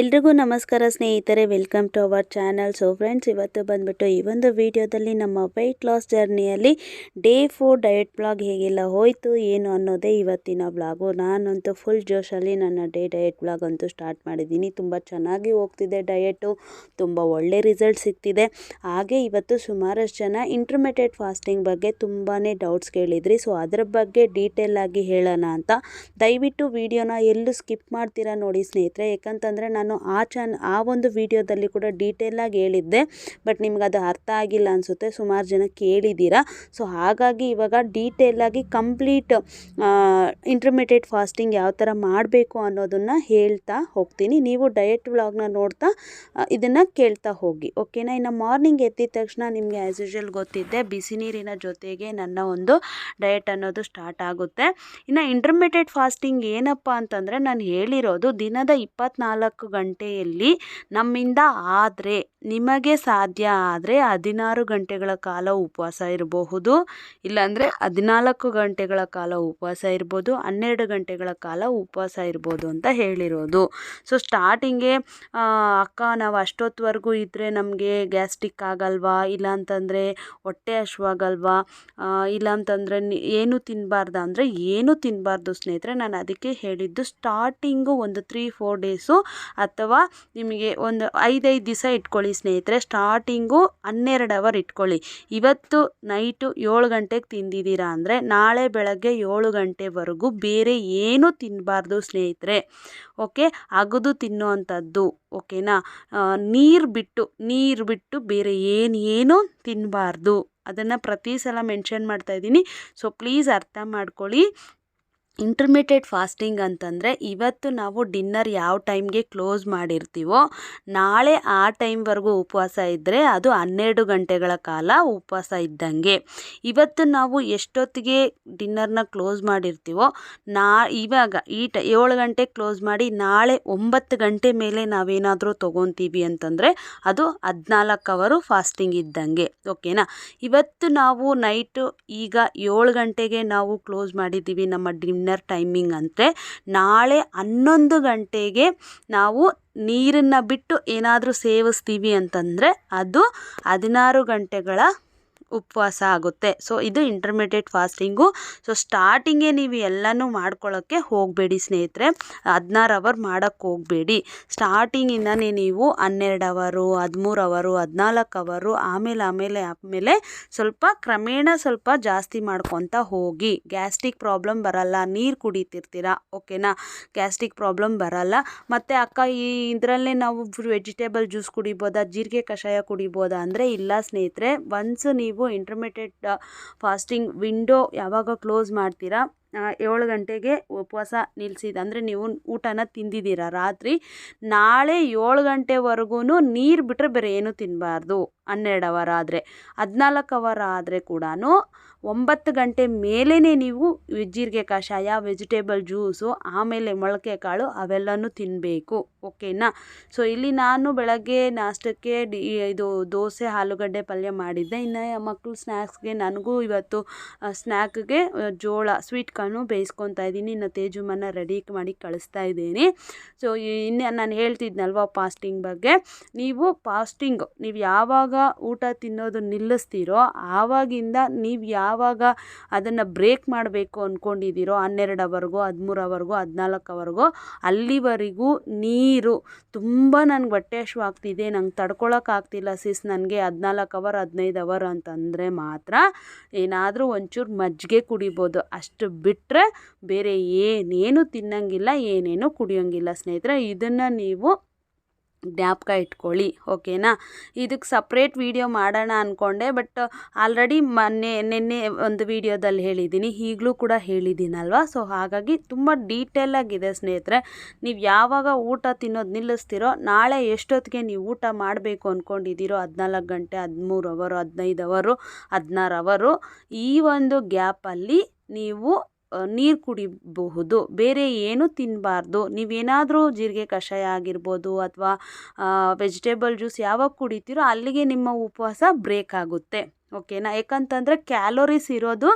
ಎಲ್ರಿಗೂ ನಮಸ್ಕಾರ ಸ್ನೇಹಿತರೆ welcome to our channel so friends ಇವತ್ತು ಬಂದ್ಬಿಟ್ಟು ಈ ಒಂದು ವಿಡಿಯೋದಲ್ಲಿ ನಮ್ಮ ವೆಯ್ಟ್ ಲಾಸ್ ಜರ್ನಿಯಲ್ಲಿ ಡೇ ಫೋರ್ ಡಯಟ್ ಬ್ಲಾಗ್ ಹೇಗೆಲ್ಲ ಹೋಯಿತು, ಏನು ಅನ್ನೋದೇ ಇವತ್ತಿನ ಬ್ಲಾಗು ನಾನಂತೂ ಫುಲ್ ಜೋಶಲ್ಲಿ ನನ್ನ ಡೇ ಡಯಟ್ ಬ್ಲಾಗ್ ಅಂತೂ ಸ್ಟಾರ್ಟ್ ಮಾಡಿದ್ದೀನಿ. ತುಂಬ ಚೆನ್ನಾಗಿ ಹೋಗ್ತಿದೆ ಡಯಟು ತುಂಬ ಒಳ್ಳೆ ರಿಸಲ್ಟ್ ಸಿಗ್ತಿದೆ. ಹಾಗೆ ಇವತ್ತು ಸುಮಾರಷ್ಟು ಜನ ಇಂಟರ್ಮಿಟೆಡ್ ಫಾಸ್ಟಿಂಗ್ ಬಗ್ಗೆ ತುಂಬಾ ಡೌಟ್ಸ್ ಕೇಳಿದ್ರಿ. ಸೊ ಅದರ ಬಗ್ಗೆ ಡೀಟೇಲ್ ಆಗಿ ಹೇಳೋಣ ಅಂತ. ದಯವಿಟ್ಟು ವಿಡಿಯೋನ ಎಲ್ಲೂ ಸ್ಕಿಪ್ ಮಾಡ್ತೀರಾ ನೋಡಿ ಸ್ನೇಹಿತರೆ. ಯಾಕಂತಂದರೆ ಆ ಚಾನ್, ಆ ಒಂದು ವಿಡಿಯೋದಲ್ಲಿ ಕೂಡ ಡೀಟೇಲಾಗಿ ಹೇಳಿದ್ದೆ. ಬಟ್ ನಿಮ್ಗೆ ಅದು ಅರ್ಥ ಆಗಿಲ್ಲ ಅನಿಸುತ್ತೆ. ಸುಮಾರು ಜನ ಕೇಳಿದ್ದೀರಾ. ಸೊ ಹಾಗಾಗಿ ಇವಾಗ ಡೀಟೇಲಾಗಿ ಕಂಪ್ಲೀಟ್ ಇಂಟರ್ಮಿಡಿಯೇಟ್ ಫಾಸ್ಟಿಂಗ್ ಯಾವ ಥರ ಮಾಡಬೇಕು ಅನ್ನೋದನ್ನು ಹೇಳ್ತಾ ಹೋಗ್ತೀನಿ. ನೀವು ಡಯಟ್ ವ್ಲಾಗ್ನ ನೋಡ್ತಾ ಇದನ್ನು ಕೇಳ್ತಾ ಹೋಗಿ. ಓಕೆನಾ ಇನ್ನು ಮಾರ್ನಿಂಗ್ ಎದ್ದಿದ ತಕ್ಷಣ ನಿಮಗೆ ಆ್ಯಸ್ ಯೂಶುವಲ್ ಗೊತ್ತಿದ್ದೆ, ಬಿಸಿ ನೀರಿನ ಜೊತೆಗೆ ನನ್ನ ಒಂದು ಡಯಟ್ ಅನ್ನೋದು ಸ್ಟಾರ್ಟ್ ಆಗುತ್ತೆ. ಇನ್ನು ಇಂಟರ್ಮಿಡಿಯೇಟ್ ಫಾಸ್ಟಿಂಗ್ ಏನಪ್ಪ ಅಂತಂದರೆ ನಾನು ಹೇಳಿರೋದು ದಿನದ ಇಪ್ಪತ್ನಾಲ್ಕು ಗಂಟೆಯಲ್ಲಿ ನಮ್ಮಿಂದ ಆದರೆ ನಿಮಗೆ ಸಾಧ್ಯ ಆದರೆ ಹದಿನಾರು ಗಂಟೆಗಳ ಕಾಲ ಉಪವಾಸ ಇರಬಹುದು. ಇಲ್ಲಾಂದರೆ ಹದಿನಾಲ್ಕು ಗಂಟೆಗಳ ಕಾಲ ಉಪವಾಸ ಇರ್ಬೋದು ಹನ್ನೆರಡು ಗಂಟೆಗಳ ಕಾಲ ಉಪವಾಸ ಇರ್ಬೋದು ಅಂತ ಹೇಳಿರೋದು. ಸೊ ಸ್ಟಾರ್ಟಿಂಗೆ ಅಕ್ಕ ನಾವು ಅಷ್ಟೊತ್ತವರೆಗೂ ಇದ್ದರೆ ನಮಗೆ ಗ್ಯಾಸ್ಟ್ರಿಕ್ ಆಗಲ್ವಾ? ಇಲ್ಲಾಂತಂದರೆ ಹೊಟ್ಟೆ ಹಶ್ವಾಗಲ್ವಾ? ಇಲ್ಲ ಅಂತಂದರೆ ಏನು ತಿನ್ನಬಾರ್ದ ಅಂದರೆ ಏನು ತಿನ್ನಬಾರ್ದು ಸ್ನೇಹಿತರೆ, ನಾನು ಅದಕ್ಕೆ ಹೇಳಿದ್ದು ಸ್ಟಾರ್ಟಿಂಗು ಒಂದು ತ್ರೀ ಫೋರ್ ಡೇಸು ಅಥವಾ ನಿಮಗೆ ಒಂದು ಐದೈದು ದಿವಸ ಇಟ್ಕೊಳ್ಳಿ. ಸ್ನೇಹಿತರೆ ಸ್ಟಾರ್ಟಿಂಗು ಹನ್ನೆರಡು ಅವರ್ ಇಟ್ಕೊಳ್ಳಿ. ಇವತ್ತು ನೈಟು ಏಳು ಗಂಟೆಗೆ ತಿಂದಿದ್ದೀರಾ ಅಂದರೆ ನಾಳೆ ಬೆಳಗ್ಗೆ ಏಳು ಗಂಟೆವರೆಗೂ ಬೇರೆ ಏನೂ ತಿನ್ನಬಾರ್ದು ಸ್ನೇಹಿತರೆ. ಓಕೆ ಅಗದು ತಿನ್ನುವಂಥದ್ದು ಓಕೆನಾ ನೀರು ಬಿಟ್ಟು ನೀರು ಬಿಟ್ಟು ಬೇರೆ ಏನು, ಏನೂ ತಿನ್ನಬಾರ್ದು ಅದನ್ನು ಪ್ರತಿ ಸಲ ಮೆನ್ಷನ್ ಮಾಡ್ತಾ ಇದ್ದೀನಿ. ಸೊ ಪ್ಲೀಸ್ ಅರ್ಥ ಮಾಡ್ಕೊಳ್ಳಿ. ಇಂಟರ್ಮಿಟೆಡ್ ಫಾಸ್ಟಿಂಗ್ ಅಂತಂದರೆ ಇವತ್ತು ನಾವು ಡಿನ್ನರ್ ಯಾವ ಟೈಮ್ಗೆ ಕ್ಲೋಸ್ ಮಾಡಿರ್ತೀವೋ, ನಾಳೆ ಆ ಟೈಮ್ವರೆಗೂ ಉಪವಾಸ ಇದ್ದರೆ ಅದು ಹನ್ನೆರಡು ಗಂಟೆಗಳ ಕಾಲ ಉಪವಾಸ ಇದ್ದಂಗೆ. ಇವತ್ತು ನಾವು ಎಷ್ಟೊತ್ತಿಗೆ ಡಿನ್ನರ್ನ ಕ್ಲೋಸ್ ಮಾಡಿರ್ತೀವೋ, ನಾ, ಇವಾಗ ಈ ಟ, ಏಳು ಗಂಟೆಗೆ ಕ್ಲೋಸ್ ಮಾಡಿ ನಾಳೆ ಒಂಬತ್ತು ಗಂಟೆ ಮೇಲೆ ನಾವೇನಾದರೂ ತೊಗೊತೀವಿ ಅಂತಂದರೆ ಅದು ಹದಿನಾಲ್ಕು ಅವರು ಫಾಸ್ಟಿಂಗ್ ಇದ್ದಂಗೆ ಓಕೆನಾ ಇವತ್ತು ನಾವು ನೈಟು ಈಗ ಏಳು ಗಂಟೆಗೆ ನಾವು ಕ್ಲೋಸ್ ಮಾಡಿದ್ದೀವಿ ನಮ್ಮ ಡಿನ್ ಡಿನ್ನರ್ ಟೈಮಿಂಗ್ ಅಂದರೆ ನಾಳೆ ಹನ್ನೊಂದು ಗಂಟೆಗೆ ನಾವು ನೀರನ್ನು ಬಿಟ್ಟು ಏನಾದರೂ ಸೇವಿಸ್ತೀವಿ ಅಂತಂದರೆ ಅದು ಹದಿನಾರು ಗಂಟೆಗಳ ಉಪವಾಸ ಆಗುತ್ತೆ. ಸೊ ಇದು ಇಂಟರ್ಮಿಡಿಯೇಟ್ ಫಾಸ್ಟಿಂಗು ಸೊ ಸ್ಟಾರ್ಟಿಂಗೇ ನೀವು ಎಲ್ಲನೂ ಮಾಡ್ಕೊಳ್ಳೋಕ್ಕೆ ಹೋಗಬೇಡಿ ಸ್ನೇಹಿತರೆ. ಹದಿನಾರು ಅವರ್ ಮಾಡೋಕ್ಕೆ ಹೋಗಬೇಡಿ. ಸ್ಟಾರ್ಟಿಂಗಿಂದನೇ ನೀವು ಹನ್ನೆರಡು ಅವರು ಹದಿಮೂರು ಅವರು ಹದಿನಾಲ್ಕು ಅವರು ಆಮೇಲೆ ಆಮೇಲೆ ಆಮೇಲೆ ಸ್ವಲ್ಪ ಕ್ರಮೇಣ ಸ್ವಲ್ಪ ಜಾಸ್ತಿ ಮಾಡ್ಕೊತ ಹೋಗಿ. ಗ್ಯಾಸ್ಟ್ರಿಕ್ ಪ್ರಾಬ್ಲಮ್ ಬರಲ್ಲ, ನೀರು ಕುಡಿತಿರ್ತೀರ? ಓಕೆನಾ ಗ್ಯಾಸ್ಟ್ರಿಕ್ ಪ್ರಾಬ್ಲಮ್ ಬರಲ್ಲ. ಮತ್ತು ಅಕ್ಕ, ಈ ಇದರಲ್ಲೇ ನಾವು ವೆಜಿಟೇಬಲ್ ಜ್ಯೂಸ್ ಕುಡಿಬೋದಾ? ಜೀರಿಗೆ ಕಷಾಯ ಕುಡಿಬೋದಾ? ಅಂದರೆ ಇಲ್ಲ ಸ್ನೇಹಿತರೆ. ಒನ್ಸ್ ನೀವು ಇಂಟರ್ಮಿಟೆಡ್ ಫಾಸ್ಟಿಂಗ್ ವಿಂಡೋ ಯಾವಾಗ ಕ್ಲೋಸ್ ಮಾಡ್ತೀರಾ? ಏಳು ಗಂಟೆಗೆ ಉಪವಾಸ ನಿಲ್ಲಿಸಿದ ಅಂದರೆ ನೀವು ಊಟನ ತಿಂದಿದ್ದೀರ ರಾತ್ರಿ, ನಾಳೆ ಏಳು ಗಂಟೆವರೆಗೂ ನೀರು ಬಿಟ್ಟರೆ ಬೇರೆ ಏನೂ ತಿನ್ನಬಾರ್ದು ಹನ್ನೆರಡು ಅವರ್ ಆದರೆ, ಹದಿನಾಲ್ಕು ಅವರ್ ಆದರೆ ಕೂಡ ಒಂಬತ್ತು ಗಂಟೆ ಮೇಲೇ ನೀವು ಜೀರಿಗೆ ಕಷಾಯ ವೆಜಿಟೇಬಲ್ ಜ್ಯೂಸು ಆಮೇಲೆ ಮೊಳಕೆ ಕಾಳು ಅವೆಲ್ಲನೂ ತಿನ್ನಬೇಕು ಓಕೆನಾ? ಸೊ ಇಲ್ಲಿ ನಾನು ಬೆಳಗ್ಗೆ ನಾಷ್ಟಕ್ಕೆ ಇದು ದೋಸೆ, ಆಲೂಗಡ್ಡೆ ಪಲ್ಯ ಮಾಡಿದ್ದೆ. ಇನ್ನು ಮಕ್ಕಳು ಸ್ನ್ಯಾಕ್ಸ್ಗೆ ನನಗೂ ಇವತ್ತು ಸ್ನ್ಯಾಕ್ಗೆ ಜೋಳ ಸ್ವೀಟ್ ಕಾರ್ನು ಬೇಯಿಸ್ಕೊತಾ ಇದ್ದೀನಿ, ಇನ್ನು ತೇಜುಮನ್ನ ರೆಡಿ ಮಾಡಿ ಕಳಿಸ್ತಾ ಇದ್ದೀನಿ. ಸೊ ಇನ್ನು ನಾನು ಹೇಳ್ತಿದ್ನಲ್ವ ಫಾಸ್ಟಿಂಗ್ ಬಗ್ಗೆ? ನೀವು ಫಾಸ್ಟಿಂಗ್ ನೀವು ಯಾವಾಗ ಊಟ ತಿನ್ನೋದು ನಿಲ್ಲಿಸ್ತೀರೋ ಆವಾಗಿಂದ ನೀವು ಯಾವಾಗ ಅದನ್ನು ಬ್ರೇಕ್ ಮಾಡಬೇಕು ಅಂದ್ಕೊಂಡಿದ್ದೀರೋ ಹನ್ನೆರಡು ಅವರ್ಗೋ, ಹದಿಮೂರು ಅವರ್ಗೋ, ಹದಿನಾಲ್ಕು ಅವರ್ಗೋ, ಅಲ್ಲಿವರೆಗೂ ನೀರು ತುಂಬ ನನಗೆ ಹೊಟ್ಟೆ ಆಗ್ತಿದೆ ನಂಗೆ ತಡ್ಕೊಳಕ್ಕಾಗ್ತಿಲ್ಲ ಸಿಸ್ ನನಗೆ ಹದಿನಾಲ್ಕು ಅವರ್, ಹದಿನೈದು ಅವರ್ ಅಂತಂದರೆ ಮಾತ್ರ ಏನಾದರೂ ಒಂಚೂರು ಮಜ್ಜಿಗೆ ಕುಡಿಬೋದು. ಅಷ್ಟು ಬಿಟ್ಟರೆ ಬೇರೆ ಏನೇನು ತಿನ್ನಂಗಿಲ್ಲ, ಏನೇನು ಕುಡಿಯೋಂಗಿಲ್ಲ. ಸ್ನೇಹಿತರೆ, ಇದನ್ನು ನೀವು ಜ್ಞಾಪಕ ಇಟ್ಕೊಳ್ಳಿ, ಓಕೆನಾ? ಇದಕ್ಕೆ ಸಪ್ರೇಟ್ ವೀಡಿಯೋ ಮಾಡೋಣ ಅಂದ್ಕೊಂಡೆ ಬಟ್ ಆಲ್ರೆಡಿ ಮೊನ್ನೆ, ನಿನ್ನೆ ಒಂದು ವೀಡಿಯೋದಲ್ಲಿ ಹೇಳಿದ್ದೀನಿ, ಈಗಲೂ ಕೂಡ ಹೇಳಿದ್ದೀನಲ್ವ? ಸೊ ಹಾಗಾಗಿ ತುಂಬ ಡೀಟೇಲಾಗಿದೆ ಸ್ನೇಹಿತರೆ. ನೀವು ಯಾವಾಗ ಊಟ ತಿನ್ನೋದು ನಿಲ್ಲಿಸ್ತೀರೋ, ನಾಳೆ ಎಷ್ಟೊತ್ತಿಗೆ ನೀವು ಊಟ ಮಾಡಬೇಕು ಅಂದ್ಕೊಂಡಿದ್ದೀರೋ ಹದಿನಾಲ್ಕು ಗಂಟೆ, ಹದಿಮೂರು ಅವರು, ಹದಿನೈದು ಅವರು, ಹದಿನಾರು ಅವರು, ಈ ಒಂದು ಗ್ಯಾಪಲ್ಲಿ ನೀವು ನೀರು ಕುಡಿಬಹುದು. ಬೇರೆ ಏನೂ ತಿನ್ನಬಾರ್ದು ನೀವೇನಾದರೂ ಜೀರಿಗೆ ಕಷಾಯ ಆಗಿರ್ಬೋದು ಅಥವಾ ವೆಜಿಟೇಬಲ್ ಜ್ಯೂಸ್ ಯಾವಾಗ ಕುಡಿತೀರೋ ಅಲ್ಲಿಗೆ ನಿಮ್ಮ ಉಪವಾಸ ಬ್ರೇಕ್ ಆಗುತ್ತೆ. ಓಕೆನಾ ಯಾಕಂತಂದರೆ ಕ್ಯಾಲೋರೀಸ್ ಇರೋದು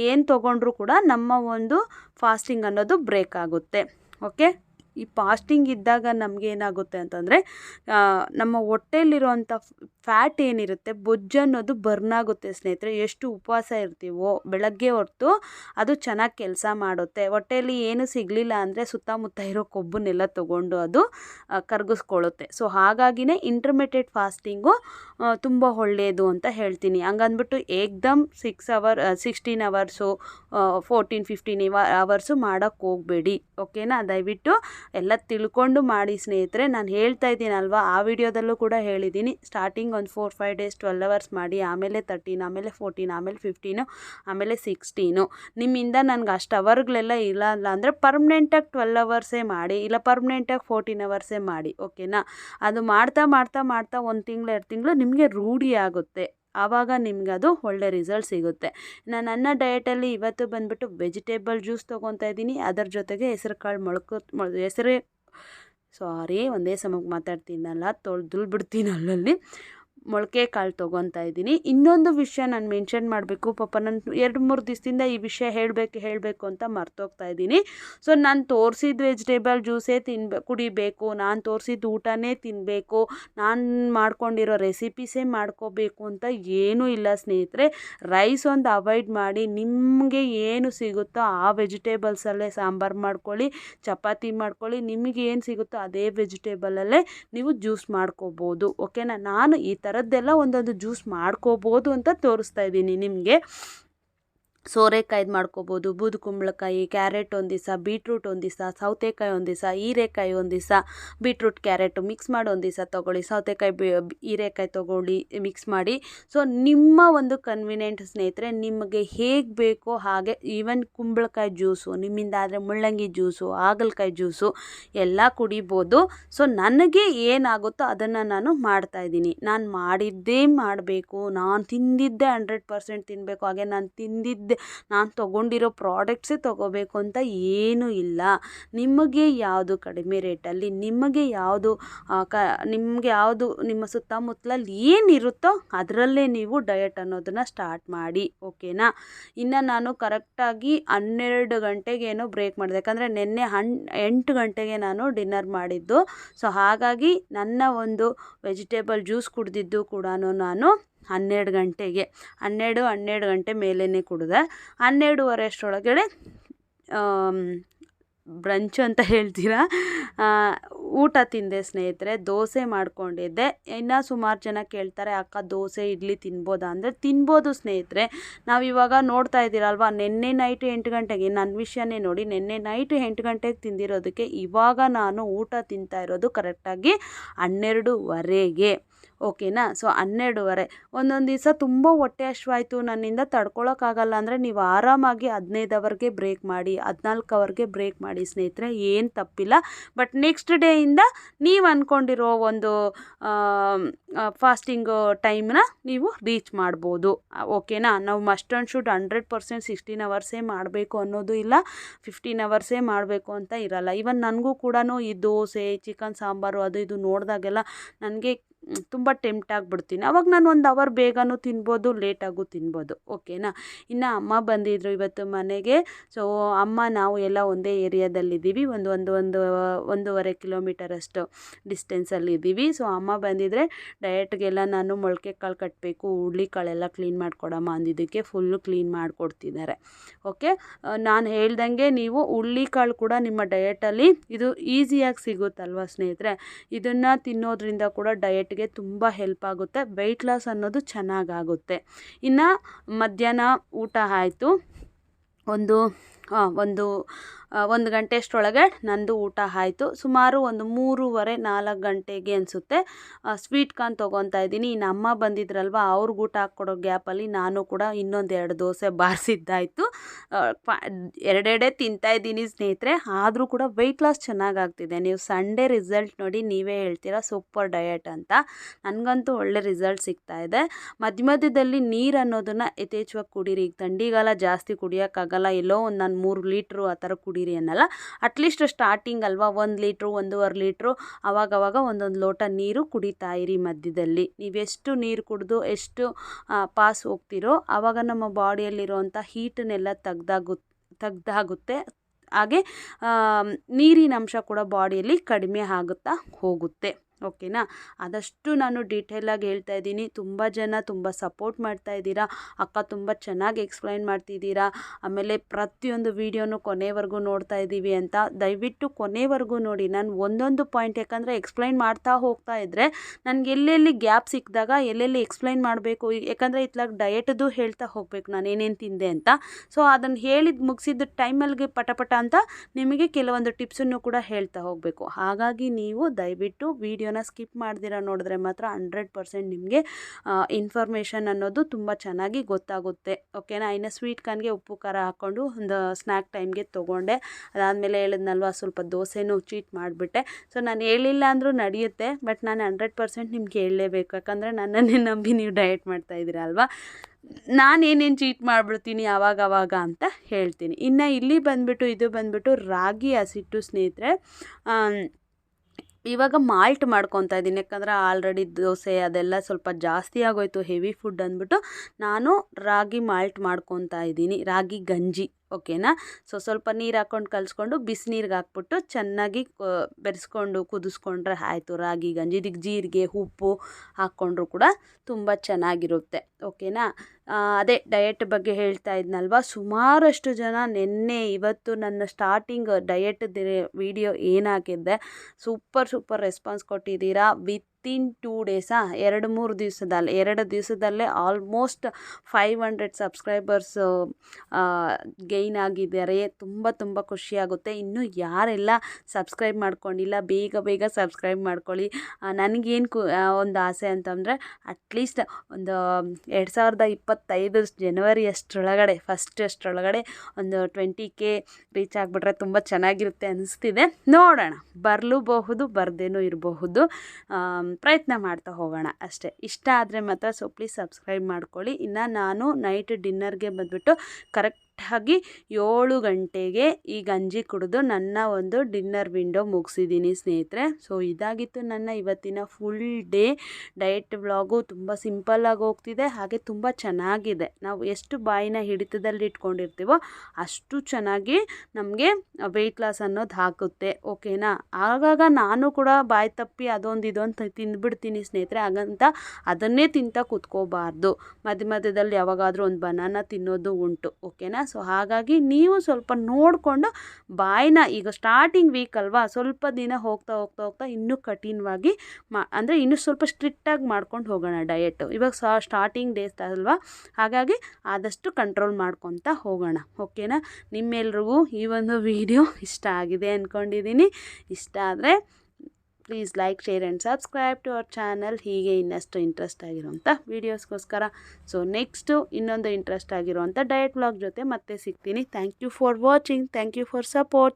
ಏನು ತೊಗೊಂಡ್ರೂ ಕೂಡ ನಮ್ಮ ಒಂದು ಫಾಸ್ಟಿಂಗ್ ಅನ್ನೋದು ಬ್ರೇಕ್ ಆಗುತ್ತೆ. ಓಕೆ ಈ ಫಾಸ್ಟಿಂಗ್ ಇದ್ದಾಗ ನಮಗೆ ಏನಾಗುತ್ತೆ ಅಂತಂದರೆ ನಮ್ಮ ಹೊಟ್ಟೆಯಲ್ಲಿರುವಂಥ ಫ್ಯಾಟ್ ಏನಿರುತ್ತೆ, ಬೊಜ್ಜು ಅನ್ನೋದು ಬರ್ನ್ ಆಗುತ್ತೆ ಸ್ನೇಹಿತರೆ. ಎಷ್ಟು ಉಪವಾಸ ಇರ್ತೀವೋ ಬೆಳಗ್ಗೆ ಹೊರತು ಅದು ಚೆನ್ನಾಗಿ ಕೆಲಸ ಮಾಡುತ್ತೆ. ಹೊಟ್ಟೆಯಲ್ಲಿ ಏನು ಸಿಗಲಿಲ್ಲ ಅಂದರೆ ಸುತ್ತಮುತ್ತ ಇರೋ ಕೊಬ್ಬನ್ನೆಲ್ಲ ತೊಗೊಂಡು ಅದು ಕರಗಿಸ್ಕೊಳ್ಳುತ್ತೆ. ಸೊ, ಹಾಗಾಗಿನೇ ಇಂಟರ್ಮಿಟೆಡ್ ಫಾಸ್ಟಿಂಗು ತುಂಬ ಒಳ್ಳೆಯದು ಅಂತ ಹೇಳ್ತೀನಿ. ಹಂಗಂದ್ಬಿಟ್ಟು ಏಕ್ದಮ್ six hour sixteen hours fourteen fifteen hours ಮಾಡೋಕ್ಕೆ ಹೋಗಬೇಡಿ. ಓಕೆನಾ? ದಯವಿಟ್ಟು ಎಲ್ಲ ತಿಳ್ಕೊಂಡು ಮಾಡಿ ಸ್ನೇಹಿತರೆ, ನಾನು ಹೇಳ್ತಾ ಇದ್ದೀನಲ್ವ, ಆ ವಿಡಿಯೋದಲ್ಲೂ ಕೂಡ ಹೇಳಿದ್ದೀನಿ. ಸ್ಟಾರ್ಟಿಂಗ್ ಒಂದು four five days twelve hours ಮಾಡಿ, ಆಮೇಲೆ ತರ್ಟೀನ್ ಆಮೇಲೆ ಫೋರ್ಟೀನ್ ಆಮೇಲೆ ಫಿಫ್ಟೀನು ಆಮೇಲೆ ಸಿಕ್ಸ್ಟೀನು ನಿಮ್ಮಿಂದ ನನಗೆ ಅಷ್ಟು ಅವರ್ಗಳೆಲ್ಲ ಇಲ್ಲ ಅಲ್ಲ ಅಂದರೆ ಪರ್ಮನೆಂಟಾಗಿ ಟ್ವೆಲ್ ಅವರ್ಸೇ ಮಾಡಿ, ಇಲ್ಲ ಪರ್ಮನೆಂಟಾಗಿ ಫೋರ್ಟೀನ್ ಅವರ್ಸೇ ಮಾಡಿ ಓಕೆನಾ ಅದು ಮಾಡ್ತಾ ಮಾಡ್ತಾ ಮಾಡ್ತಾ ಒಂದು ತಿಂಗಳು, ಎರಡು ತಿಂಗಳು ನಿಮಗೆ ರೂಢಿ ಆಗುತ್ತೆ. ಆವಾಗ ನಿಮ್ಗೆ ಅದು ಒಳ್ಳೆ ರಿಸಲ್ಟ್ ಸಿಗುತ್ತೆ. ನಾನು ನನ್ನ ಡಯೆಟಲ್ಲಿ ಇವತ್ತು ಬಂದುಬಿಟ್ಟು ವೆಜಿಟೇಬಲ್ ಜ್ಯೂಸ್ ತೊಗೊತಾ ಇದ್ದೀನಿ. ಅದರ ಜೊತೆಗೆ ಹೆಸರು ಕಾಳು ಮೊಳ್ಕೊ ಮೊಳ ಹೆಸರು ಸಾರಿ ಒಂದೇ ಸಮಕ್ಕೆ ಮಾತಾಡ್ತೀನಲ್ಲ, ತೊಳ್ದು ಬಿಡ್ತೀನಿ ಅಲ್ಲಲ್ಲಿ ಮೊಳಕೆ ಕಾಳು ತೊಗೊತಾ ಇದ್ದೀನಿ. ಇನ್ನೊಂದು ವಿಷಯ ನಾನು ಮೆನ್ಷನ್ ಮಾಡಬೇಕು. ಪಾಪ ನಾನು ಎರಡು ಮೂರು ದಿವಸದಿಂದ ಈ ವಿಷಯ ಹೇಳಬೇಕು ಹೇಳಬೇಕು ಅಂತ ಮರ್ತೋಗ್ತಾ ಇದ್ದೀನಿ. ಸೊ ನಾನು ತೋರಿಸಿದ ವೆಜಿಟೇಬಲ್ ಜ್ಯೂಸೇ ತಿನ್ಬೇ, ಕುಡಿಬೇಕು. ನಾನು ತೋರಿಸಿದ ಊಟನೇ ತಿನ್ನಬೇಕು ನಾನು ಮಾಡ್ಕೊಂಡಿರೋ ರೆಸಿಪೀಸೇ ಮಾಡ್ಕೋಬೇಕು ಅಂತ ಏನೂ ಇಲ್ಲ ಸ್ನೇಹಿತರೆ. ರೈಸ್ ಒಂದು ಅವಾಯ್ಡ್ ಮಾಡಿ ನಿಮಗೆ ಏನು ಸಿಗುತ್ತೋ ಆ ವೆಜಿಟೇಬಲ್ಸಲ್ಲೇ ಸಾಂಬಾರು ಮಾಡ್ಕೊಳ್ಳಿ, ಚಪಾತಿ ಮಾಡ್ಕೊಳ್ಳಿ. ನಿಮಗೆ ಏನು ಸಿಗುತ್ತೋ ಅದೇ ವೆಜಿಟೇಬಲಲ್ಲೇ ನೀವು ಜ್ಯೂಸ್ ಮಾಡ್ಕೋಬೋದು. ಓಕೆನಾ ನಾನು ಈ ಥರದ್ದೆಲ್ಲ ಒಂದೊಂದು ಜ್ಯೂಸ್ ಮಾಡ್ಕೋಬೋದು ಅಂತ ತೋರಿಸ್ತಾ ಇದ್ದೀನಿ ನಿಮಗೆ. ಸೋರೆಕಾಯ್ದು ಮಾಡ್ಕೋಬೋದು ಬೂದು ಕುಂಬಳಕಾಯಿ ಕ್ಯಾರೆಟ್ ಒಂದು ದಿವಸ, ಬೀಟ್ರೂಟ್ ಒಂದು ದಿವಸ, ಸೌತೆಕಾಯಿ ಒಂದು ದಿವಸ, ಹೀರೆಕಾಯಿ ಒಂದು ದಿವಸ, ಬೀಟ್ರೂಟ್, ಕ್ಯಾರೆಟು ಮಿಕ್ಸ್ ಮಾಡಿ ಒಂದು ದಿವಸ ತೊಗೊಳ್ಳಿ. ಸೌತೆಕಾಯಿ, ಬಿ, ಹೀರೆಕಾಯಿ ತೊಗೊಳ್ಳಿ, ಮಿಕ್ಸ್ ಮಾಡಿ. ಸೊ, ನಿಮ್ಮ ಒಂದು ಕನ್ವಿನೆಂಟ್ ಸ್ನೇಹಿತರೆ, ನಿಮಗೆ ಹೇಗೆ ಬೇಕೋ ಹಾಗೆ ಈವನ್ ಕುಂಬಳಕಾಯಿ ಜ್ಯೂಸು ನಿಮ್ಮಿಂದ ಆದರೆ ಮುಳ್ಳಂಗಿ ಜ್ಯೂಸು, ಹಾಗಲಕಾಯಿ ಜ್ಯೂಸು ಎಲ್ಲ ಕುಡಿಬೋದು. ಸೊ, ನನಗೆ ಏನಾಗುತ್ತೋ ಅದನ್ನು ನಾನು ಮಾಡ್ತಾಯಿದ್ದೀನಿ ನಾನು ಮಾಡಿದ್ದೇ ಮಾಡಬೇಕು. ನಾನು ತಿಂದಿದ್ದೆ ಹಂಡ್ರೆಡ್ ಪರ್ಸೆಂಟ್ ತಿನ್ನಬೇಕು ಹಾಗೆ ನಾನು ತಿಂದಿದ್ದೆ ನಾನು ತೊಗೊಂಡಿರೋ ಪ್ರಾಡಕ್ಟ್ಸೇ ತೊಗೋಬೇಕು ಅಂತ ಏನೂ ಇಲ್ಲ. ನಿಮಗೆ ಯಾವುದು ಕಡಿಮೆ ರೇಟಲ್ಲಿ, ನಿಮಗೆ ಯಾವುದು ಕ, ನಿಮಗೆ ಯಾವುದು ನಿಮ್ಮ ಸುತ್ತಮುತ್ತಲಲ್ಲಿ ಏನಿರುತ್ತೋ ಅದರಲ್ಲೇ ನೀವು ಡಯಟ್ ಅನ್ನೋದನ್ನು ಸ್ಟಾರ್ಟ್ ಮಾಡಿ, ಓಕೆನಾ? ಇನ್ನು ನಾನು ಕರೆಕ್ಟಾಗಿ ಹನ್ನೆರಡು ಗಂಟೆಗೇನೋ ಬ್ರೇಕ್ ಮಾಡಿದೆ. ಯಾಕಂದರೆ ನಿನ್ನೆ ಹನ್, ಎಂಟು ಗಂಟೆಗೆ ನಾನು ಡಿನ್ನರ್ ಮಾಡಿದ್ದು. ಸೊ ಹಾಗಾಗಿ ನನ್ನ ಒಂದು ವೆಜಿಟೇಬಲ್ ಜ್ಯೂಸ್ ಕುಡಿದಿದ್ದು ಕೂಡ ನಾನು ಹನ್ನೆರಡು ಗಂಟೆಗೆ, ಹನ್ನೆರಡು ಹನ್ನೆರಡು ಗಂಟೆ ಮೇಲೇ ಕುಡಿದೆ. ಹನ್ನೆರಡುವರೆ ಅಷ್ಟರೊಳಗಡೆ ಬ್ರಂಚ್ ಅಂತ ಹೇಳ್ತೀರಾ? ಊಟ ತಿಂದೆ ಸ್ನೇಹಿತರೆ, ದೋಸೆ ಮಾಡ್ಕೊಂಡಿದ್ದೆ. ಇನ್ನೂ ಸುಮಾರು ಜನ ಕೇಳ್ತಾರೆ, ಅಕ್ಕ, ದೋಸೆ, ಇಡ್ಲಿ ತಿನ್ಬೋದಾ? ಅಂದರೆ, ತಿನ್ಬೋದು ಸ್ನೇಹಿತರೆ. ನಾವು ಇವಾಗ ನೋಡ್ತಾ ಇದ್ದೀರಲ್ವ, ನಿನ್ನೆ ನೈಟ್ ಎಂಟು ಗಂಟೆಗೆ ನನ್ನ ವಿಷಯನೇ ನೋಡಿ, ನಿನ್ನೆ ನೈಟ್ ಎಂಟು ಗಂಟೆಗೆ ತಿಂದಿರೋದಕ್ಕೆ ಇವಾಗ ನಾನು ಊಟ ತಿಂತಾ ಇರೋದು ಕರೆಕ್ಟಾಗಿ ಹನ್ನೆರಡುವರೆಗೆ. ಓಕೆನಾ? ಸೊ, ಹನ್ನೆರಡುವರೆ. ಒಂದೊಂದು ದಿವಸ ತುಂಬ ಹೊಟ್ಟೆ ಹಶ್ವಾಯ್ತು ನನ್ನಿಂದ ತಡ್ಕೊಳೋಕ್ಕಾಗಲ್ಲ ಅಂದರೆ ನೀವು ಆರಾಮಾಗಿ ಹದಿನೈದು ಅವರ್ಗೆ ಬ್ರೇಕ್ ಮಾಡಿ, ಹದಿನಾಲ್ಕು ಅವರ್ಗೆ ಬ್ರೇಕ್ ಮಾಡಿ ಸ್ನೇಹಿತರೆ, ಏನು ತಪ್ಪಿಲ್ಲ. ಬಟ್ ನೆಕ್ಸ್ಟ್ ಡೇಯಿಂದ ನೀವು ಅಂದ್ಕೊಂಡಿರೋ ಒಂದು ಫಾಸ್ಟಿಂಗು ಟೈಮ್ನ ನೀವು ರೀಚ್ ಮಾಡ್ಬೋದು. ಓಕೆನಾ? ನಾವು must and should hundred percent sixteen ಅವರ್ಸೇ ಮಾಡಬೇಕು ಅನ್ನೋದು ಇಲ್ಲ. ಫಿಫ್ಟೀನ್ ಅವರ್ಸೇ ಮಾಡಬೇಕು ಅಂತ ಇರಲ್ಲ. ಇವನ್ ನನಗೂ ಕೂಡ ಈ ದೋಸೆ, ಚಿಕನ್ ಸಾಂಬಾರು, ಅದು ಇದು ನೋಡಿದಾಗೆಲ್ಲ ನನಗೆ ತುಂಬ ಟೆಂಪ್ಟ್ ಆಗಿಬಿಡ್ತೀನಿ. ಅವಾಗ ನಾನು ಒಂದು ಅವರ್ ಬೇಗನೂ ತಿನ್ಬೋದು ಲೇಟಾಗೂ ತಿನ್ಬೋದು. ಓಕೆನಾ ಇನ್ನು ಅಮ್ಮ ಬಂದಿದ್ದರು ಇವತ್ತು ಮನೆಗೆ. ಸೊ ಅಮ್ಮ ನಾವು ಎಲ್ಲ ಒಂದೇ ಏರಿಯಾದಲ್ಲಿದ್ದೀವಿ. ಒಂದು ಒಂದು ಒಂದು, ಒಂದೂವರೆ ಕಿಲೋಮೀಟರ್ ಅಷ್ಟು ಡಿಸ್ಟೆನ್ಸಲ್ಲಿ ಇದ್ದೀವಿ ಸೊ ಅಮ್ಮ ಬಂದಿದ್ದರೆ ಡಯಟ್ಗೆಲ್ಲ ನಾನು ಮೊಳಕೆ ಕಾಳು ಕಟ್ಟಬೇಕು ಹುಳ್ಳಿ ಕಾಳೆಲ್ಲ ಕ್ಲೀನ್ ಮಾಡಿಕೊಡಮ್ಮ ಅಂದಿದ್ದಕ್ಕೆ ಫುಲ್ಲು ಕ್ಲೀನ್ ಮಾಡಿಕೊಡ್ತಿದ್ದಾರೆ. ಓಕೆ ನಾನು ಹೇಳ್ದಂಗೆ ನೀವು ಹುಳ್ಳಿ ಕಾಳು ಕೂಡ ನಿಮ್ಮ ಡಯಟಲ್ಲಿ ಇದು ಈಸಿಯಾಗಿ ಸಿಗುತ್ತಲ್ವ ಸ್ನೇಹಿತರೆ? ಇದನ್ನು ತಿನ್ನೋದ್ರಿಂದ ಕೂಡ ಡಯಟ್ಗೆ ತುಂಬ ಹೆಲ್ಪ್ ಆಗುತ್ತೆ. ವೆಯ್ಟ್ ಲಾಸ್ ಅನ್ನೋದು ಚೆನ್ನಾಗಾಗುತ್ತೆ ಇನ್ನು ಮಧ್ಯಾಹ್ನ ಊಟ ಆಯಿತು. ಒಂದು ಒಂದು ಒಂದು ಗಂಟೆ ಅಷ್ಟರೊಳಗೆ ನಂದು ಊಟ ಆಯಿತು. ಸುಮಾರು ಒಂದು ಮೂರುವರೆ ನಾಲ್ಕು ಗಂಟೆಗೆ ಅನಿಸುತ್ತೆ. ಸ್ವೀಟ್ ಕಾರ್ನ್ ತೊಗೊತಾ ಇದ್ದೀನಿ. ಇನ್ನು ಅಮ್ಮ ಬಂದಿದ್ರಲ್ವ, ಅವ್ರಿಗೆ ಊಟ ಹಾಕ್ಕೊಡೋ ಗ್ಯಾಪಲ್ಲಿ ನಾನು ಕೂಡ ಇನ್ನೊಂದು ಎರಡು ದೋಸೆ ಬಾರಿಸಿದ್ದಾಯಿತು. ತಿಂತಾ ಇದ್ದೀನಿ ಸ್ನೇಹಿತರೆ. ಆದರೂ ಕೂಡ ವೆಯ್ಟ್ ಲಾಸ್ ಚೆನ್ನಾಗಾಗ್ತಿದೆ. ನೀವು ಸಂಡೇ ರಿಸಲ್ಟ್ ನೋಡಿ ನೀವೇ ಹೇಳ್ತೀರಾ ಸೂಪರ್ ಡಯಟ್ ಅಂತ. ನನಗಂತೂ ಒಳ್ಳೆ ರಿಸಲ್ಟ್ ಸಿಗ್ತಾ ಇದೆ. ಮಧ್ಯ ಮಧ್ಯದಲ್ಲಿ ನೀರು ಅನ್ನೋದನ್ನು ಯಥೇಚ್ಛವಾಗಿ ಕುಡೀರಿ. ಈಗ ಥಂಡಿಗಾಲ ಜಾಸ್ತಿ ಕುಡಿಯೋಕ್ಕಾಗಲ್ಲ. ಎಲ್ಲೋ ಒಂದು ನಾನು ಮೂರು ಲೀಟ್ರು ಆ ಥರ ಕುಡೀರಿ ಅನ್ನಲ್ಲ. ಅಟ್ಲೀಸ್ಟ್ ಸ್ಟಾರ್ಟಿಂಗ್ ಅಲ್ವಾ ಒಂದು ಲೀಟ್ರು, ಒಂದೂವರೆ ಲೀಟ್ರು, ಅವಾಗವಾಗ ಒಂದೊಂದು ಲೋಟ ನೀರು ಕುಡಿತಾ ಇರಿ ಮಧ್ಯದಲ್ಲಿ. ನೀವೆಷ್ಟು ನೀರು ಕುಡಿದು ಎಷ್ಟು ಪಾಸ್ ಹೋಗ್ತಿರೋ ಆವಾಗ ನಮ್ಮ ಬಾಡಿಯಲ್ಲಿರುವಂಥ ಹೀಟನ್ನೆಲ್ಲ ತೆಗ್ದಾಗು ತೆಗ್ದಾಗುತ್ತೆ. ಹಾಗೆ ನೀರಿನಂಶ ಕೂಡ ಬಾಡಿಯಲ್ಲಿ ಕಡಿಮೆ ಆಗುತ್ತಾ ಹೋಗುತ್ತೆ. ಓಕೆನಾ? ಆದಷ್ಟು ನಾನು ಡೀಟೇಲಾಗಿ ಹೇಳ್ತಾ ಇದ್ದೀನಿ. ತುಂಬ ಜನ ತುಂಬ ಸಪೋರ್ಟ್ ಮಾಡ್ತಾ ಇದ್ದೀರಾ. ಅಕ್ಕ ತುಂಬ ಚೆನ್ನಾಗಿ ಎಕ್ಸ್ಪ್ಲೈನ್ ಮಾಡ್ತಿದ್ದೀರಾ. ಆಮೇಲೆ ಪ್ರತಿಯೊಂದು ವೀಡಿಯೋನು ಕೊನೆವರೆಗೂ ನೋಡ್ತಾ ಇದ್ದೀವಿ ಅಂತ. ದಯವಿಟ್ಟು ಕೊನೆವರೆಗೂ ನೋಡಿ. ನಾನು ಒಂದೊಂದು ಪಾಯಿಂಟ್ ಯಾಕಂದರೆ ಎಕ್ಸ್ಪ್ಲೈನ್ ಮಾಡ್ತಾ ಹೋಗ್ತಾ ಇದ್ದರೆ ನನಗೆ ಎಲ್ಲೆಲ್ಲಿ ಗ್ಯಾಪ್ ಸಿಕ್ಕಿದಾಗ ಎಲ್ಲೆಲ್ಲಿ ಎಕ್ಸ್ಪ್ಲೈನ್ ಮಾಡಬೇಕು? ಯಾಕಂದರೆ ಇತ್ಲಾಗ ಡಯೆಟ್ದು ಹೇಳ್ತಾ ಹೋಗಬೇಕು ನಾನು ಏನೇನು ತಿಂದೆ ಅಂತ. ಸೊ ಅದನ್ನು ಹೇಳಿದ ಮುಗಿಸಿದ ಟೈಮಲ್ಲಿಗೆ ಪಟಪಟ ಅಂತ ನಿಮಗೆ ಕೆಲವೊಂದು ಟಿಪ್ಸನ್ನು ಕೂಡ ಹೇಳ್ತಾ ಹೋಗಬೇಕು. ಹಾಗಾಗಿ ನೀವು ದಯವಿಟ್ಟು ವಿಡಿಯೋನ ಸ್ಕಿಪ್ ಮಾಡ್ದಿರ ನೋಡಿದ್ರೆ ಮಾತ್ರ ಹಂಡ್ರೆಡ್ ಪರ್ಸೆಂಟ್ ನಿಮಗೆ ಇನ್ಫಾರ್ಮೇಷನ್ ಅನ್ನೋದು ತುಂಬ ಚೆನ್ನಾಗಿ ಗೊತ್ತಾಗುತ್ತೆ. ಓಕೆನಾ ಇನ್ನು ಸ್ವೀಟ್ ಕಾರ್ನ್ಗೆ ಉಪ್ಪು, ಖಾರ ಹಾಕ್ಕೊಂಡು ಒಂದು ಸ್ನ್ಯಾಕ್ ಟೈಮ್ಗೆ ತೊಗೊಂಡೆ. ಅದಾದಮೇಲೆ ಹೇಳಿದ್ನಲ್ವ ಸ್ವಲ್ಪ ದೋಸೆನೂ ಚೀಟ್ ಮಾಡಿಬಿಟ್ಟೆ. ಸೊ ನಾನು ಹೇಳಿಲ್ಲ ಅಂದರೂ ನಡೆಯುತ್ತೆ ಬಟ್ ನಾನು ಹಂಡ್ರೆಡ್ ಪರ್ಸೆಂಟ್ ನಿಮ್ಗೆ ಹೇಳಲೇಬೇಕು. ಯಾಕಂದರೆ ನನ್ನನ್ನೇ ನಂಬಿ ನೀವು ಡಯಟ್ ಮಾಡ್ತಾ ಅಲ್ವಾ? ನಾನು ಏನೇನು ಚೀಟ್ ಮಾಡಿಬಿಡ್ತೀನಿ ಆವಾಗ ಅವಾಗ ಅಂತ ಹೇಳ್ತೀನಿ. ಇನ್ನು ಇಲ್ಲಿ ಬಂದುಬಿಟ್ಟು, ಇದು ಬಂದುಬಿಟ್ಟು ರಾಗಿ, ಹಸಿಟ್ಟು ಸ್ನೇಹಿತರೆ ಇವಾಗ ಮಾಲ್ಟ್ ಮಾಡ್ಕೊತಾ ಇದ್ದೀನಿ. ಯಾಕಂದರೆ ಆಲ್ರೆಡಿ ದೋಸೆ ಅದೆಲ್ಲ ಸ್ವಲ್ಪ ಜಾಸ್ತಿ ಆಗೋಯ್ತು ಹೆವಿ ಫುಡ್ ಅಂದ್ಬಿಟ್ಟು ನಾನು ರಾಗಿ ಮಾಲ್ಟ್ ಮಾಡ್ಕೊತಾ ಇದ್ದೀನಿ. ರಾಗಿ ಗಂಜಿ. ಓಕೆನಾ? ಸೊ ಸ್ವಲ್ಪ ನೀರು ಹಾಕ್ಕೊಂಡು ಕಲಿಸ್ಕೊಂಡು ಬಿಸಿನೀರಿಗೆ ಹಾಕ್ಬಿಟ್ಟು ಚೆನ್ನಾಗಿ ಬೆರೆಸ್ಕೊಂಡು ಕುದಿಸ್ಕೊಂಡ್ರೆ ಆಯಿತು. ರಾಗಿ, ಗಂಜಿ ಇದಕ್ಕೆ ಜೀರಿಗೆ, ಉಪ್ಪು ಹಾಕ್ಕೊಂಡ್ರು ಕೂಡ ತುಂಬ ಚೆನ್ನಾಗಿರುತ್ತೆ. ಓಕೆನಾ? ಅದೇ ಡಯಟ್ ಬಗ್ಗೆ ಹೇಳ್ತಾ ಇದ್ನಲ್ವ? ಸುಮಾರಷ್ಟು ಜನ ನಿನ್ನೆ ಇವತ್ತು ನನ್ನ ಸ್ಟಾರ್ಟಿಂಗ್ ಡಯಟ್ ವಿಡಿಯೋ ಏನಾಗಿದ್ದೆ ಸೂಪರ್ ಸೂಪರ್ ರೆಸ್ಪಾನ್ಸ್ ಕೊಟ್ಟಿದ್ದೀರಾ. ವಿತಿನ್ ಟೂ ಡೇಸಾ? ಎರಡು ಮೂರು ದಿವಸದಲ್ಲಿ ಎರಡು ದಿವಸದಲ್ಲೇ almost five hundred subscribers gain ಆಗಿದ್ದಾರೆ. ತುಂಬ ತುಂಬ ಖುಷಿಯಾಗುತ್ತೆ. ಇನ್ನೂ ಯಾರೆಲ್ಲ ಸಬ್ಸ್ಕ್ರೈಬ್ ಮಾಡ್ಕೊಂಡಿಲ್ಲ, ಬೇಗ ಬೇಗ ಸಬ್ಸ್ಕ್ರೈಬ್ ಮಾಡ್ಕೊಳ್ಳಿ. ನನಗೇನು ಕು ಒಂದು ಆಸೆ ಅಂತಂದರೆ, ಅಟ್ಲೀಸ್ಟ್ ಒಂದು ಎರಡು ಸಾವಿರದ ಇಪ್ಪತ್ತೈದು ಜನವರಿ ಅಷ್ಟರೊಳಗಡೆ, ಫಸ್ಟ್ ಅಷ್ಟರೊಳಗಡೆ ಒಂದು ಟ್ವೆಂಟಿ ಕೆ ರೀಚ್ ಆಗಿಬಿಟ್ರೆ ತುಂಬ ಚೆನ್ನಾಗಿರುತ್ತೆ ಅನಿಸ್ತಿದೆ. ನೋಡೋಣ. ಬರಲೂಬಹುದು, ಬರ್ದೇನೂ ಇರಬಹುದು. ಆಮ್, ಪ್ರಯತ್ನ ಮಾಡ್ತಾ ಹೋಗೋಣ ಅಷ್ಟೇ. ಇಷ್ಟ ಆದರೆ ಮಾತ್ರ ಸೊ ಪ್ಲೀಸ್ ಸಬ್ಸ್ಕ್ರೈಬ್ ಮಾಡ್ಕೊಳ್ಳಿ. ಇನ್ನು ನಾನು ನೈಟ್ ಡಿನ್ನರ್ಗೆ ಬಂದುಬಿಟ್ಟು ಕರೆಕ್ಟಾಗಿ ಏಳು ಗಂಟೆಗೆ ಈ ಗಂಜಿ ಕುಡಿದು ನನ್ನ ಒಂದು ಡಿನ್ನರ್ ವಿಂಡೋ ಮುಗಿಸಿದ್ದೀನಿ ಸ್ನೇಹಿತರೆ. ಸೊ, ಇದಾಗಿತ್ತು ನನ್ನ ಇವತ್ತಿನ ಫುಲ್ ಡೇ. ಡಯಟ್ ವ್ಲಾಗು ತುಂಬ ಸಿಂಪಲ್ಲಾಗಿ ಹೋಗ್ತಿದೆ, ಹಾಗೆ ತುಂಬ ಚೆನ್ನಾಗಿದೆ. ನಾವು ಎಷ್ಟು ಬಾಯಿನ ಹಿಡಿತದಲ್ಲಿ ಇಟ್ಕೊಂಡಿರ್ತೀವೋ ಅಷ್ಟು ಚೆನ್ನಾಗಿ ನಮಗೆ ವೆಯ್ಟ್ ಲಾಸ್ ಅನ್ನೋದು ಹಾಕುತ್ತೆ. ಓಕೆನಾ? ಆಗಾಗ ನಾನು ಕೂಡ ಬಾಯಿ ತಪ್ಪಿ ಅದೊಂದು ಇದೊಂದು ತಿಂದ್ಬಿಡ್ತೀನಿ ಸ್ನೇಹಿತರೆ. ಹಾಗಂತ ಅದನ್ನೇ ತಿಂತ ಕೂತ್ಕೋಬಾರ್ದು. ಮಧ್ಯ ಮಧ್ಯದಲ್ಲಿ ಯಾವಾಗಾದರೂ ಒಂದು ಬನಾನ ತಿನ್ನೋದು ಉಂಟು. ಓಕೆನಾ? ಸೊ ಹಾಗಾಗಿ ನೀವು ಸ್ವಲ್ಪ ನೋಡಿಕೊಂಡು ಬಾಯಿನ ಈಗ ಸ್ಟಾರ್ಟಿಂಗ್ ವೀಕ್ ಅಲ್ವಾ, ಸ್ವಲ್ಪ ದಿನ ಹೋಗ್ತಾ ಹೋಗ್ತಾ ಹೋಗ್ತಾ ಇನ್ನೂ ಕಠಿಣವಾಗಿ ಮಾ, ಅಂದರೆ ಇನ್ನೂ ಸ್ವಲ್ಪ ಸ್ಟ್ರಿಕ್ಟಾಗಿ ಮಾಡ್ಕೊಂಡು ಹೋಗೋಣ ಡಯೆಟ್ ಇವಾಗ ಸಾ ಸ್ಟಾರ್ಟಿಂಗ್ ಡೇಸ್ ಅಲ್ವಾ, ಹಾಗಾಗಿ ಆದಷ್ಟು ಕಂಟ್ರೋಲ್ ಮಾಡ್ಕೊತಾ ಹೋಗೋಣ. ಓಕೆನಾ ನಿಮ್ಮೆಲ್ರಿಗೂ ಈ ಒಂದು ವಿಡಿಯೋ ಇಷ್ಟ ಆಗಿದೆ ಅಂದ್ಕೊಂಡಿದ್ದೀನಿ ಇಷ್ಟ ಆದರೆ please like share and subscribe to our channel ಹೀಗೆ ಇನ್ನಷ್ಟು ಇಂಟ್ರೆಸ್ಟ್ ಆಗಿರುವಂಥ ವೀಡಿಯೋಸ್ಗೋಸ್ಕರ ಸೊ ನೆಕ್ಸ್ಟು ಇನ್ನೊಂದು ಇಂಟ್ರೆಸ್ಟ್ ಆಗಿರುವಂಥ ಡಯಟ್ ಬ್ಲಾಗ್ ಜೊತೆ ಮತ್ತೆ ಸಿಗ್ತೀನಿ. Thank you for watching thank you for support